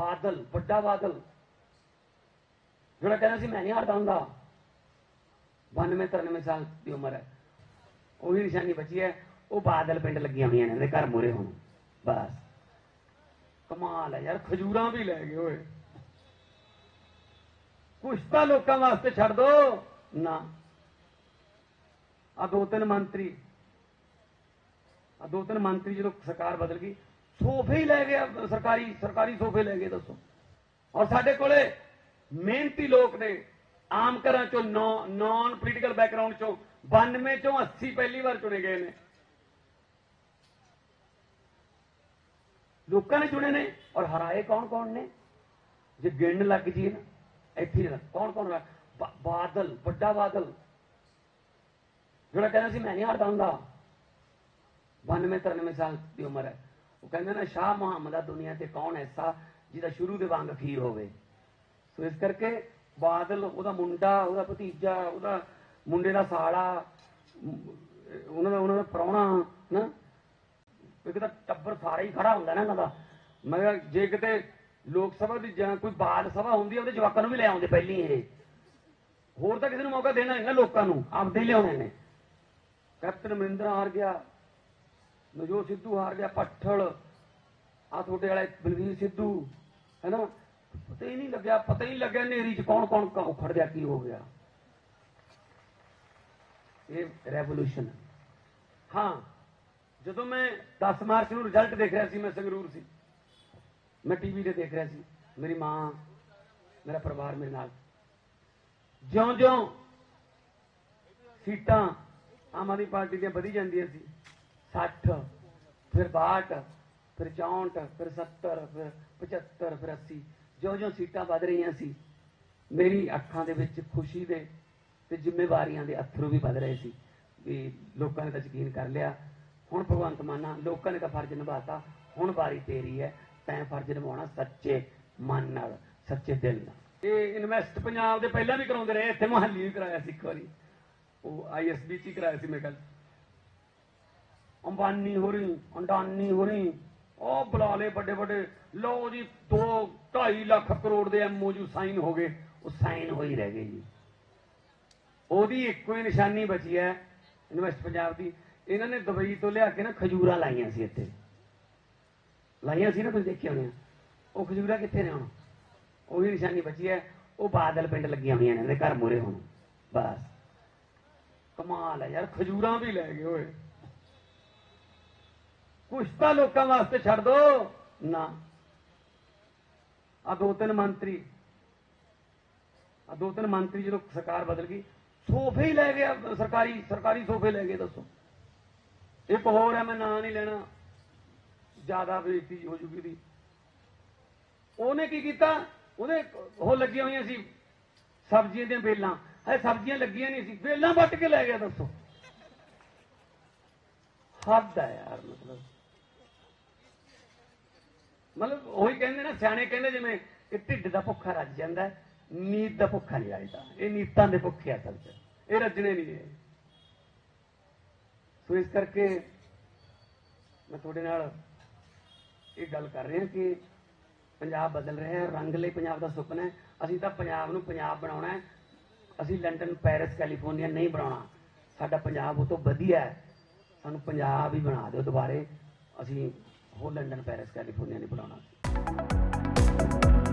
ਬਾਦਲ, ਵੱਡਾ ਬਾਦਲ। ਜਿਹੜਾ ਕਹਿੰਦਾ ਸੀ, ਮੈਂ ਨਹੀਂ ਹਾਰਦਾ ਹੁੰਦਾ। 92 93 ਸਾਲ ਦੀ ਉਮਰ ਹੈ। ਉਹੀ ਨਿਸ਼ਾਨੀ ਬਚੀ ਹੈ। ਉਹ ਬਾਦਲ ਪਿੰਡ ਲੱਗੀਆਂ ਹੋਈਆਂ ਨੇ ਘਰ ਮੂਹਰੇ ਹੁਣ। ਬਸ। ਕਮਾਲ ਹੈ ਯਾਰ, ਖਜੂਰਾਂ ਵੀ ਲੈ ਗਏ, ਓਏ। ਕੁਛ ਤਾਂ ਲੋਕਾਂ ਵਾਸਤੇ ਛੱਡ ਦੋ। ਨਾ। ਆ ਦੋ ਤਿੰਨ ਮੰਤਰੀ। ਆ ਦੋ ਤਿੰਨ ਮੰਤਰੀ ਜਦੋਂ ਸਰਕਾਰ ਬਦਲ ਗਈ ਸੋਫੇ ਹੀ ਲੈ ਗਏ ਸਰਕਾਰੀ ਸਰਕਾਰੀ ਸੋਫੇ ਲੈ ਗਏ, ਦੱਸੋ। ਔਰ ਸਾਡੇ ਕੋਲੇ ਮਿਹਨਤੀ ਲੋਕ ਨੇ, ਆਮ ਘਰਾਂ ਚੋਂ ਨਾਨ ਪੋਲੀਟੀਕਲ ਬੈਕਗ੍ਰਾਉਂਡ ਚੋਂ 92 ਚੋਂ 80 ਪਹਿਲੀ ਵਾਰ ਚੁਣੇ ਗਏ ਨੇ। ਲੋਕਾਂ ਨੇ ਚੁਣੇ ਨੇ, ਔਰ ਹਰਾਏ ਕੌਣ ਕੌਣ ਨੇ? ਜੇ ਗਿਣਨ ਲੱਗ ਜੀ ਨਾ, ਇੱਥੇ ਨਾ ਕੌਣ ਕੌਣ ਬਾਦਲ, ਵੱਡਾ ਬਾਦਲ। ਜਿਹੜਾ ਕਹਿੰਦਾ ਸੀ, ਮੈਂ ਨਹੀਂ ਹਾਰਦਾ ਹੁੰਦਾ। 92 93 ਸਾਲ ਦੀ ਉਮਰ ਹੈ। ਉਹ ਕਹਿੰਦੇ ਨਾ, ਸ਼ਾਹ ਮੁਹੰਮਦ ਆ ਦੁਨੀਆ ਤੇ ਕੌਣ ਐਸਾ ਜਿਹਦਾ ਸ਼ੁਰੂ ਦੇ ਵਾਂਗ ਅਖੀਰ ਹੋਵੇ? ਸੋ ਇਸ ਕਰਕੇ ਬਾਦਲ, ਉਹਦਾ ਮੁੰਡਾ, ਉਹਦਾ ਭਤੀਜਾ, ਉਹਦਾ ਮੁੰਡੇ ਦਾ ਸਾਲਾ, ਉਹਨਾਂ ਦਾ ਉਹਨਾਂ ਦਾ ਪ੍ਰਾਹੁਣਾ, ਨਾ, ਇੱਕ ਤਾਂ ਟੱਬਰ ਸਾਰਾ ਹੀ ਖੜਾ ਹੁੰਦਾ ਨਾ ਇਹਨਾਂ ਦਾ। ਮੈਂ ਕਿਹਾ, ਜੇ ਕਿਤੇ ਲੋਕ ਸਭਾ ਦੀ ਜਾਂ ਕੋਈ ਬਾਲ ਸਭਾ ਹੁੰਦੀ ਹੈ ਉਹਦੇ ਜਵਾਕਾਂ ਨੂੰ ਵੀ ਲੈ ਆਉਂਦੇ ਪਹਿਲੀ ਇਹ। ਹੋਰ ਤਾਂ ਕਿਸੇ ਨੂੰ ਮੌਕਾ ਦੇਣਾ ਨਹੀਂ ਨਾ ਲੋਕਾਂ ਨੂੰ, ਆਪਦੇ ਲਿਆਉਣੇ ਨੇ। ਕੈਪਟਨ ਅਮਰਿੰਦਰ ਹਾਰ ਗਿਆ ਨਜੋ ਸਿੱਧੂ ਹਾਰ ਗਿਆ ਪੱਠਲ। ਆ ਤੁਹਾਡੇ ਵਾਲੇ ਬਲਵੀਰ ਸਿੱਧੂ, ਹੈਨਾ? ਪਤਾ ਹੀ ਨਹੀਂ ਲੱਗਿਆ, ਪਤਾ ਹੀ ਨਹੀਂ ਲੱਗਿਆ ਨੇਰੀ ਚ ਕੌਣ ਕੌਣ ਕ- ਖੜ ਗਿਆ, ਕੀ ਹੋ ਗਿਆ। ਇਹ ਰੈਵੋਲੂਸ਼ਨ ਹਾਂ, ਜਦੋਂ ਮੈਂ 10 ਮਾਰਚ ਨੂੰ ਰਿਜ਼ਲਟ ਦੇਖ ਰਿਹਾ ਸੀ, ਮੈਂ ਸੰਗਰੂਰ ਸੀ। ਮੈਂ ਟੀਵੀ ਤੇ ਦੇਖ ਰਿਹਾ ਸੀ, ਮੇਰੀ ਮਾਂ, ਮੇਰਾ ਪਰਿਵਾਰ ਮੇਰੇ ਨਾਲ। ਜਿਉਂ-ਜਿਉਂ ਸੀਟਾਂ ਆਮ ਆਦਮੀ ਪਾਰਟੀ ਦੀਆਂ ਵਧੀ ਜਾਂਦੀਆਂ ਸੀ। 60 ਫਿਰ 62 ਫਿਰ 64 ਫਿਰ 70 ਫਿਰ 75 ਫਿਰ 80 ਜਿਉਂ-ਜਿਉਂ ਸੀਟਾਂ ਵੱਧ ਰਹੀਆਂ ਸੀ, ਮੇਰੀ ਅੱਖਾਂ ਦੇ ਵਿੱਚ ਖੁਸ਼ੀ ਦੇ ਤੇ ਜ਼ਿੰਮੇਵਾਰੀਆਂ ਦੇ ਅਥਰੂ ਵੀ ਵੱਧ ਰਹੇ ਸੀ ਵੀ ਲੋਕਾਂ ਨੇ ਤਾਂ ਯਕੀਨ ਕਰ ਲਿਆ, ਹੁਣ ਭਗਵੰਤ ਮਾਨਾ ਲੋਕਾਂ ਨੇ ਤਾਂ ਫਰਜ਼ ਨਿਭਾਤਾ, ਹੁਣ ਵਾਰੀ ਤੇਰੀ ਹੈ, ਤੈਂ ਫਰਜ਼ ਨਿਭਾਉਣਾ ਸੱਚੇ ਮਨ ਨਾਲ, ਸੱਚੇ ਦਿਲ ਨਾਲ। ਇਹ ਇਨਵੈਸਟ ਪੰਜਾਬ ਦੇ ਪਹਿਲਾਂ ਵੀ ਕਰਾਉਂਦੇ ਰਹੇ, ਇੱਥੇ ਮੁਹੱਲੀ ਵੀ ਕਰਾਇਆ ਸੀ ਇੱਕ ਵਾਰੀ। ਉਹ ਆਈਐਸਬੀ ਚ ਹੀ ਕਰਾਇਆ ਸੀ ਮੇਰੇ ਖਿਆਲ ਅੰਬਾਨੀ ਹੋਰੀ, ਅੰਡਾਨੀ ਹੋ ਰਹੀ ਉਹ ਬੁਲਾ ਲਏ ਵੱਡੇ ਵੱਡੇ। ਲਓ ਜੀ 2 2.5 ਲੱਖ ਕਰੋੜ ਦੇ ਐਮਓਯੂ ਸਾਈਨ ਹੋ ਗਏ। ਉਹ ਸਾਈਨ ਹੋਈ ਰਹਿ ਗਏ ਜੀ। ਉਹਦੀ ਇੱਕੋ ਹੀ ਨਿਸ਼ਾਨੀ ਬਚੀ ਹੈ ਇਨਵੈਸਟ ਪੰਜਾਬ ਦੀ। ਇਹਨਾਂ ਨੇ ਦੁਬਈ ਤੋਂ ਲਿਆ ਕੇ ਨਾ ਖਜੂਰਾਂ ਲਾਈਆਂ ਸੀ ਇੱਥੇ। ਲਾਈਆਂ ਸੀ ਨਾ, ਤੁਸੀਂ ਦੇਖਿਆ ਹੋਣੀਆਂ ਉਹ ਖਜੂਰਾਂ ਕਿੱਥੇ ਨੇ ਹੁਣ? ਉਹੀ ਨਿਸ਼ਾਨੀ ਬਚੀ ਹੈ। ਉਹ ਬਾਦਲ ਪਿੰਡ ਲੱਗੀਆਂ ਹੋਈਆਂ ਨੇ, ਇਹਦੇ ਘਰ ਮੂਹਰੇ ਹੁਣ। ਬਸ। ਕਮਾਲ ਹੈ ਯਾਰ, ਖਜੂਰਾਂ ਵੀ ਲੈ ਗਏ ਓਏ। ਕੁਛ ਤਾਂ ਲੋਕਾਂ ਵਾਸਤੇ ਛੱਡ ਦੋ। ਨਾ। ਆ ਦੋ ਤਿੰਨ ਮੰਤਰੀ। ਆ ਦੋ ਤਿੰਨ ਮੰਤਰੀ ਜਦੋਂ ਸਰਕਾਰ ਬਦਲ ਗਈ ਸੋਫੇ ਹੀ ਲੈ ਗਏ ਸਰਕਾਰੀ ਸਰਕਾਰੀ ਸੋਫੇ ਲੈ ਗਏ ਦੱਸੋ। ਇੱਕ ਹੋਰ ਹੈ ਮੈਂ ਨਾਂ ਨਹੀਂ ਲੈਣਾ। ਜ਼ਿਆਦਾ ਬੇਇੱਜ਼ਤੀ ਹੋ ਜੂਗੀ ਦੀ ਉਹਨੇ ਕੀ ਕੀਤਾ? ਉਹਨੇ ਉਹ ਲੱਗੀਆਂ ਹੋਈਆਂ ਸੀ ਸਬਜ਼ੀਆਂ ਦੀਆਂ ਵੇਲਾਂ ਹੈ ਸਬਜ਼ੀਆਂ ਲੱਗੀਆਂ ਨਹੀਂ ਸੀ। ਵੇਲਾਂ ਵੱਟ ਕੇ ਲੈ ਗਿਆ ਦੱਸੋ। ਹੱਦ ਹੈ ਯਾਰ ਮਤਲਬ। ਮਤਲਬ ਉਹੀ ਕਹਿੰਦੇ ਨਾ, ਸਿਆਣੇ ਕਹਿੰਦੇ ਜਿਵੇਂ ਕਿ ਢਿੱਡ ਦਾ ਭੁੱਖਾ ਰੱਜ ਜਾਂਦਾ ਨੀਤ ਦਾ ਭੁੱਖਾ ਨਹੀਂ ਰੱਜਦਾ। ਇਹ ਨੀਤਾਂ ਦੇ ਭੁੱਖੇ ਆ ਅਸਲ 'ਚ ਇਹ ਰੱਜਣੇ ਨਹੀਂ ਹੈ। ਸੋ ਇਸ ਕਰਕੇ ਮੈਂ ਤੁਹਾਡੇ ਨਾਲ ਇਹ ਗੱਲ ਕਰ ਰਿਹਾ ਕਿ ਪੰਜਾਬ ਬਦਲ ਰਿਹਾ ਹੈ, ਰੰਗ ਲਈ ਪੰਜਾਬ ਦਾ ਸੁਪਨਾ ਹੈ। ਅਸੀਂ ਤਾਂ ਪੰਜਾਬ ਨੂੰ ਪੰਜਾਬ ਬਣਾਉਣਾ ਹੈ। ਅਸੀਂ ਲੰਡਨ, ਪੈਰਿਸ, ਕੈਲੀਫੋਰਨੀਆ ਨਹੀਂ ਬਣਾਉਣਾ। ਸਾਡਾ ਪੰਜਾਬ ਉਹ ਤੋਂ ਵਧੀਆ ਹੈ। ਸਾਨੂੰ ਪੰਜਾਬ ਹੀ ਬਣਾ ਦਿਓ ਦੁਬਾਰੇ। ਅਸੀਂ ਉਹ ਲੰਡਨ ਪੈਰਿਸ ਕੈਲੀਫੋਰਨੀਆ ਨਹੀਂ ਬਣਾਉਣਾ ਸੀ